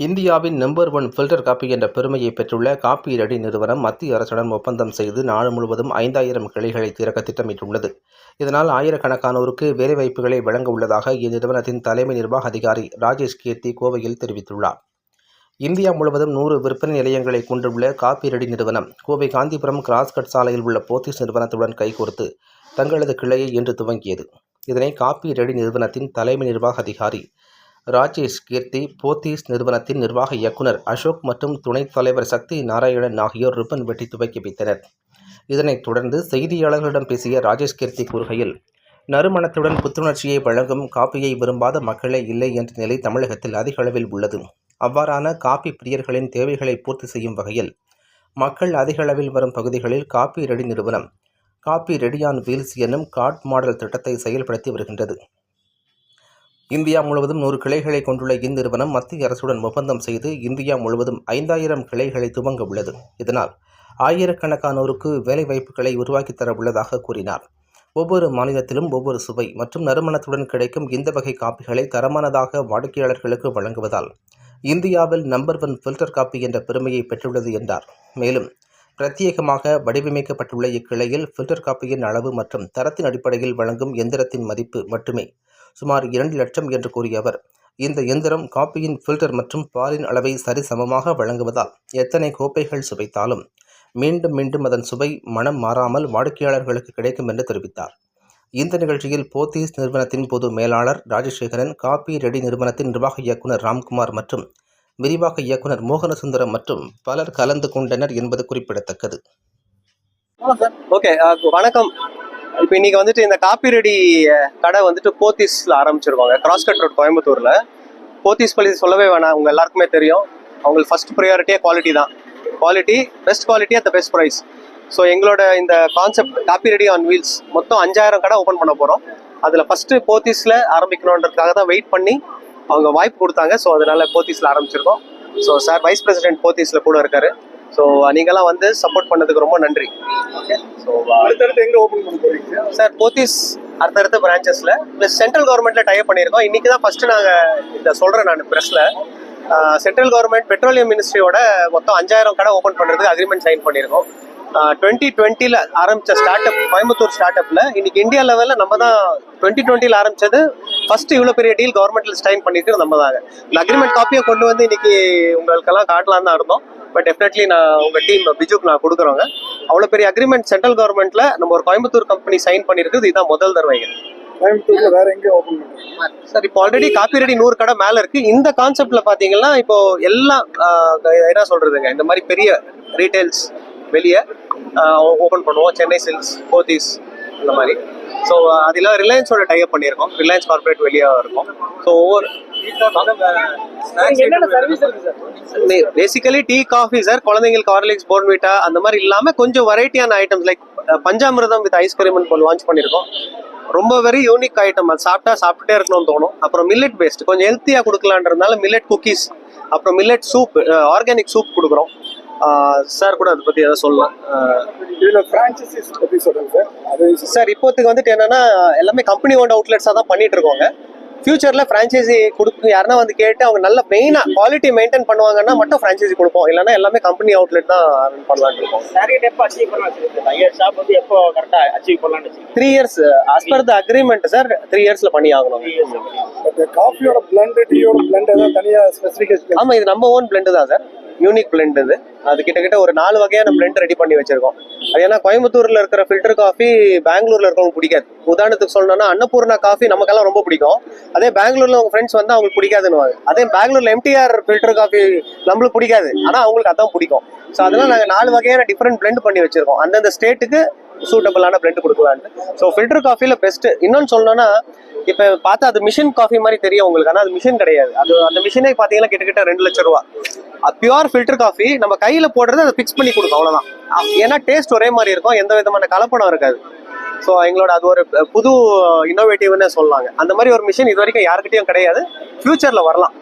இந்தியாவின் number one filter coffee என்ற பெருமையை பெற்றுள்ள காப்பி ரெடி நிறுவனம் மத்திய அரசுடன் ஒப்பந்தம் செய்து நாடு முழுவதும் ஐந்தாயிரம் கிளைகளை திறக்க திட்டமிட்டுள்ளது. இதனால் ஆயிரக்கணக்கானோருக்கு வேலைவாய்ப்புகளை வழங்க உள்ளதாக இந்நிறுவனத்தின் தலைமை நிர்வாக அதிகாரி ராஜேஷ் கீர்த்தி கோவையில் தெரிவித்துள்ளார். இந்தியா முழுவதும் நூறு விற்பனை நிலையங்களை கொண்டுள்ள காப்பி ரெடி நிறுவனம் கோவை காந்திபுரம் கிராஸ்கட் சாலையில் உள்ள போத்தீஸ் நிறுவனத்துடன் கைகோர்த்து தங்களது கிளையை இன்று துவங்கியது. இதனை காப்பி ரெடி நிறுவனத்தின் தலைமை நிர்வாக அதிகாரி ராஜேஷ் கீர்த்தி போத்தீஸ் நிறுவனத்தின் நிர்வாக இயக்குனர் அசோக் மற்றும் துணைத் தலைவர் சக்தி நாராயணன் ஆகியோர் ரிப்பன் வெட்டி துவக்கி வைத்தனர். இதனைத் தொடர்ந்து செய்தியாளர்களிடம் பேசிய ராஜேஷ் கீர்த்தி கூறுகையில் நறுமணத்துடன் புத்துணர்ச்சியை வழங்கும் காப்பியை விரும்பாத மக்களே இல்லை என்ற நிலை தமிழகத்தில் அதிக அளவில் உள்ளது. அவ்வாறான காப்பி பிரியர்களின் தேவைகளை பூர்த்தி செய்யும் வகையில் மக்கள் அதிக அளவில் வரும் பகுதிகளில் காப்பி ரெடி நிறுவனம் காப்பி ரெடி ஆன் வீல்ஸ் என்னும் காட் மாடல் திட்டத்தை செயல்படுத்தி வருகின்றது. இந்தியா முழுவதும் நூறு கிளைகளை கொண்டுள்ள இந்நிறுவனம் மத்திய அரசுடன் ஒப்பந்தம் செய்து இந்தியா முழுவதும் ஐந்தாயிரம் கிளைகளை துவங்க உள்ளது. இதனால் ஆயிரக்கணக்கானோருக்கு வேலைவாய்ப்புகளை உருவாக்கித் தர உள்ளதாக கூறினார். ஒவ்வொரு மாநிலத்திலும் ஒவ்வொரு சுவை மற்றும் நறுமணத்துடன் கிடைக்கும் இந்த வகை காப்பிகளை தரமானதாக வாடிக்கையாளர்களுக்கு வழங்குவதால் இந்தியாவில் நம்பர் ஒன் ஃபில்டர் காப்பி என்ற பெருமையை பெற்றுள்ளது என்றார். மேலும் பிரத்யேகமாக வடிவமைக்கப்பட்டுள்ள இக்கிளையில் ஃபில்டர் காப்பியின் அளவு மற்றும் தரத்தின் அடிப்படையில் வழங்கும் எந்திரத்தின் மதிப்பு மட்டுமே சுமார் இரண்டு லட்சம் என்று கூறிய அவர். இந்த எந்திரம் காப்பியின் ஃபில்டர் மற்றும் பாலின் அளவை சரிசமமாக வழங்குவதால் எத்தனை கோப்பைகள் சுவைத்தாலும் மீண்டும் மீண்டும் அதன் சுவை மனம் மாறாமல் வாடிக்கையாளர்களுக்கு கிடைக்கும் என்று தெரிவித்தார். இந்த நிகழ்ச்சியில் போத்தீஸ் நிறுவனத்தின் பொது மேலாளர் ராஜசேகரன் காப்பி ரெடி நிறுவனத்தின் நிர்வாக இயக்குனர் ராம்குமார் மற்றும் விரிவாக்க இயக்குனர் மோகனசுந்தரம் மற்றும் பலர் கலந்து கொண்டனர் என்பது குறிப்பிடத்தக்கது. ஓகே வணக்கம். இப்போ இன்னைக்கு வந்துட்டு இந்த காப்பி ரெடி கடை வந்துட்டு போத்தீஸ்ல ஆரம்பிச்சிருக்காங்க. கிராஸ்கட் ரோட் கோயம்புத்தூர்ல. போத்தீஸ் பள்ளி சொல்லவே வேணாம். உங்க எல்லாருக்குமே தெரியும். அவங்களுக்கு ஃபர்ஸ்ட் ப்ரையாரிட்டியே குவாலிட்டி தான். Quality best quality at the best price so எங்களோட இந்த concept coffee ready on wheels மொத்தம் அஞ்சாயிரம் கடை ஓப்பன் பண்ண போகிறோம் அதில் ஃபஸ்ட்டு போத்தீஸில் ஆரம்பிக்கணுன்றதுக்காக தான் வெயிட் பண்ணி அவங்க வாய்ப்பு கொடுத்தாங்க. ஸோ அதனால போத்தீஸில் ஆரம்பிச்சிருக்கோம். ஸோ சார் வைஸ் பிரசிடென்ட் போத்தீஸில் கூட இருக்காரு. ஸோ நீங்களாம் வந்து சப்போர்ட் பண்ணதுக்கு ரொம்ப நன்றி. ஓகே ஸோ அடுத்தடுத்து எங்க ஓபன் பண்ண போறீங்க? சார் போத்தீஸ் அடுத்தடுத்த பிரான்ச்சஸ்ல ப்ளஸ் சென்ட்ரல் கவர்மெண்ட்ல டைப் பண்ணியிருக்கோம். இன்னைக்கு தான் ஃபர்ஸ்ட் நாங்கள் இதை சொல்றேன் நான் ப்ரெஸ்ல சென்ட்ரல் கவர்மெண்ட் பெட்ரோலியம் மினிஸ்ட்ரியோட மொத்தம் அஞ்சாயிரம் கடை ஓப்பன் பண்றதுக்கு அக்ரிமெண்ட் சைன் பண்ணியிருக்கோம். டுவெண்ட்டி டுவெண்ட்டில ஆரம்பிச்ச ஸ்டார்ட் அப் கோயம்புத்தூர் ஸ்டார்ட் அப்ல இன்னைக்கு இந்தியா லெவலில் நம்ம தான் டுவெண்ட்டி டுவெண்ட்டில ஆரம்பிச்சது. ஃபர்ஸ்ட் இவ்வளோ பெரிய டீல் கவர்மெண்ட்ல சைன் பண்ணிருக்கிறது நம்ம தாங்க இந்த அக்ரிமெண்ட் காப்பியை கொண்டு வந்து இன்னைக்கு உங்களுக்கெல்லாம் காட்டலாம் தான் இருந்தோம். பட் டெஃபினெட்லி நான் உங்க டீம் பிஜுக்கு நான் கொடுக்குறோங்க அவ்வளோ பெரிய அக்ரிமெண்ட் சென்ட்ரல் கவர்மெண்ட்ல நம்ம ஒரு கோயம்புத்தூர் கம்பெனி சைன் பண்ணிருக்கிறது இதுதான் முதல் தடவைங்க கோயம்புத்தூர்ல வேற எங்க ஓபன் பண்றீங்க சார் இப்போ ஆல்ரெடி காப்பி ரெடி நூறு கடை மேல இருக்கு. இந்த கான்செப்ட்ல பாத்தீங்கன்னா இப்போ எல்லாம் என்ன சொல்றதுங்க இந்த மாதிரி பெரிய ரீட்டைல்ஸ் வெளியே ஓபன் பண்ணுவோம். சென்னை சில்க்ஸ் போத்தீஸ் இந்த மாதிரி. ஸோ அதில் ரிலையன்ஸோட டைப் பண்ணியிருக்கோம். ரிலையன்ஸ் கார்பரேட் வெளியே இருக்கும். ஸோ ஒவ்வொரு பேசிக்கலி டீ காஃபி சார் குழந்தைங்களுக்கு ஹார்லிக்ஸ் போர்ன்விட்டா அந்த மாதிரி இல்லாம கொஞ்சம் வெரைட்டியான items like panchamirtham with ice cream இப்போ லான்ச் பண்ணியிருக்கோம். ரொம்ப வெரி யூனிக் ஐட்டம் அது சாப்பிட்டா சாப்பிட்டுட்டே இருக்கணும்னு தோணும். அப்புறம் மில்லட் பேஸ்ட் கொஞ்சம் ஹெல்த்தியாக கொடுக்கலான்றதுனால மில்லட் குக்கீஸ் அப்புறம் மில்லட் சூப் ஆர்கானிக் சூப் கொடுக்குறோம். சார் கூட அதை பற்றி எதாவது சொல்லலாம் இதுல பிரான்சைசிஸ் பத்தி சொல்லுங்க சார். அது சார் இப்போத்துக்கு வந்துட்டு என்னன்னா எல்லாமே கம்பெனி ஓன் அவுட்லெட்ஸாக தான் பண்ணிட்டு இருக்கோங்க. ஃபியூச்சர்ல ஃப்ரான்ச்சைசி கொடுத்து யாருன்னா வந்து கேட்டு அவங்க நல்ல மெயினா குவாலிட்டி மெயின்டைன் பண்ணுவாங்கன்னா மட்டும் ஃப்ரான்ச்சைசி கொடுப்போம். இல்லைன்னா எல்லாமே கம்பெனி அவுட்லெட் தான் run பண்ணலாம்னு இருக்கோம். டார்கெட் எப்போ அச்சீவ் பண்ணலாம் வச்சிருக்கீங்க ஐயர் ஷாப் வந்து எப்போ கரெக்டாக அச்சீவ் பண்ணலாம்னு three years as per the agreement sir three இயர்ஸ்ல பண்ணி ஆகணும். காஃபியோட பிளண்ட் டீயோட பிளண்ட் ஏதாவது தனியா ஸ்பெசிஃபிகேஷன் ஆமா இது நம்ம ஓன் பிளெண்ட் தான் சார் யூனிக் பிளெண்ட் இது. அது கிட்டத்தட்ட ஒரு நாலு வகையான பிளெண்ட் ரெடி பண்ணி வச்சிருக்கோம். அது ஏன்னா கோயம்புத்தூர்ல இருக்கிற ஃபில்டர் காஃபி பெங்களூர்ல இருக்கவங்க பிடிக்காது. உதாரணத்துக்கு சொல்லணும்னா அன்னபூர்ணா காஃபி நமக்கெல்லாம் ரொம்ப பிடிக்கும். அதே பெங்களூர்ல உங்க ஃப்ரெண்ட்ஸ் வந்து அவங்களுக்கு பிடிக்காதுன்னு அதே பெங்களூர்ல எம்டிஆர் ஃபில்டர் காஃபி நம்மளுக்கு பிடிக்காது. ஆனா அவங்களுக்கு அதான் பிடிக்கும். ஸோ அதெல்லாம் நாங்கள் நாலு வகையான டிஃப்ரெண்ட் பிளெண்ட் பண்ணி வச்சிருக்கோம். அந்தந்த ஸ்டேட்டுக்கு சூட்டபிளான பிளெண்ட் கொடுக்கலான்ட்டு ஸோ ஃபில்டர் காஃபில பெஸ்ட் இன்னொன்னு சொல்லணும்னா இப்போ பார்த்தா அது மிஷின் காஃபி மாதிரி தெரியும் உங்களுக்கு. ஆனால் அது மிஷின் கிடையாது. அது அந்த மிஷினே பார்த்தீங்கன்னா கிட்டத்தட்ட ரெண்டு லட்சம் ரூபா. பியூர் ஃபில்டர் காஃபி நம்ம கையில் போடுறது அதை ஃபிக்ஸ் பண்ணி கொடுக்கும் அவ்வளோதான் ஏன்னா டேஸ்ட் ஒரே மாதிரி இருக்கும் எந்த விதமான கலப்படம் இருக்காது. ஸோ எங்களோட அது ஒரு புது இன்னோவேட்டிவ்னு சொல்லலாங்க அந்த மாதிரி ஒரு மிஷின் இது வரைக்கும் யாருக்கிட்டையும் கிடையாது. ஃபியூச்சரில் வரலாம்.